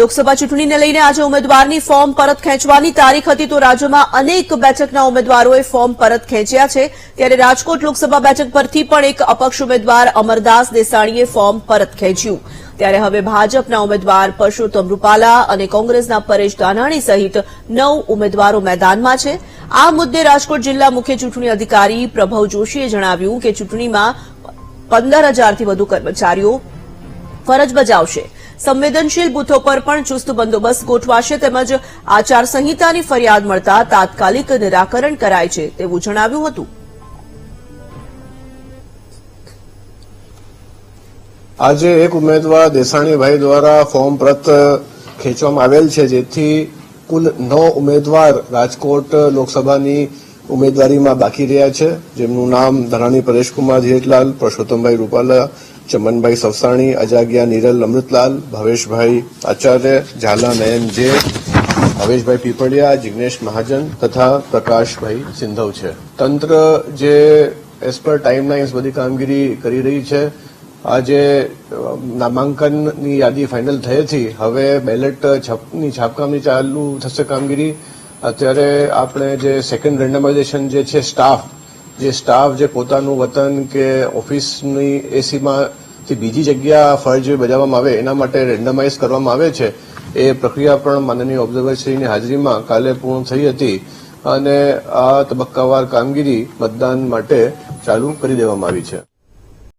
લોકસભા ચૂંટણીને લઈને આજે ઉમેદવારની ફોર્મ પરત ખેંચવાની તારીખ હતી તો રાજ્યમાં અનેક બેઠકના ઉમેદવારોએ ફોર્મ પરત ખેંચ્યા છે. ત્યારે રાજકોટ લોકસભા બેઠક પરથી પણ એક અપક્ષ ઉમેદવાર અમરદાસ દેસાણીએ ફોર્મ પરત ખેંચ્યું. ત્યારે હવે ભાજપના ઉમેદવાર પરસોત્તમ રૂપાલા અને કોંગ્રેસના પરેશ દાનાણી સહિત નવ ઉમેદવારો મેદાનમાં છે. આ મુદ્દે રાજકોટ જિલ્લા મુખ્ય ચૂંટણી અધિકારી પ્રભવ જોશીએ જણાવ્યું કે ચૂંટણીમાં પંદર હજારથી વધુ કર્મચારીઓ ફરજ બજાવશે. સંવેદનશીલ બૂથો પર પણ ચુસ્ત બંદોબસ્ત ગોઠવાશે તેમજ આચારસંહિતાની ફરિયાદ મળતા તાત્કાલિક નિરાકરણ કરાય છે તેવું જણાવ્યું હતું. આજે એક ઉમેદવાર દેસાણીભાઈ દ્વારા ફોર્મ પ્રત ખેંચવામાં આવેલ છે, જેથી કુલ નવ ઉમેદવાર રાજકોટ લોકસભાની ઉમેદવારીમાં બાકી રહ્યા છે. જેમનું નામ ધરાણી પરેશકુમાર ધીરજલાલ પરસોત્તમભાઈ રૂપાલા ચમનભાઈ સવસાણી, અજાગ્યા નિરલ અમૃતલાલ, ભવેશભાઈ આચાર્ય, ઝાલા નયન જે, ભવેશભાઈ પીપળિયા, જિગ્નેશ મહાજન તથા પ્રકાશભાઈ સિંધવ છે. તંત્ર જે એઝ પર ટાઈમલાઇન્સ બધી કામગીરી કરી રહી છે. આજે નામાંકનની યાદી ફાઇનલ થઈ હતી હવે બેલેટ છાપની, છાપકામની ચાલુ થશે કામગીરી. અત્યારે આપણે જે સેકન્ડ રેન્ડમાઇઝેશન જે છે સ્ટાફ જે સ્ટાફ જે પોતાનું વતન કે ઓફિસની એસીમાંથી બીજી જગ્યા ફરજ બજાવવામાં આવે, એના માટે રેન્ડમાઇઝ કરવામાં આવે છે. એ પ્રક્રિયા પણ માનનીય ઓબ્ઝર્વરશ્રીની હાજરીમાં કાલે પૂર્ણ થઈ હતી અને આ તબક્કાવાર કામગીરી મતદાન માટે ચાલુ કરી દેવામાં આવી છે.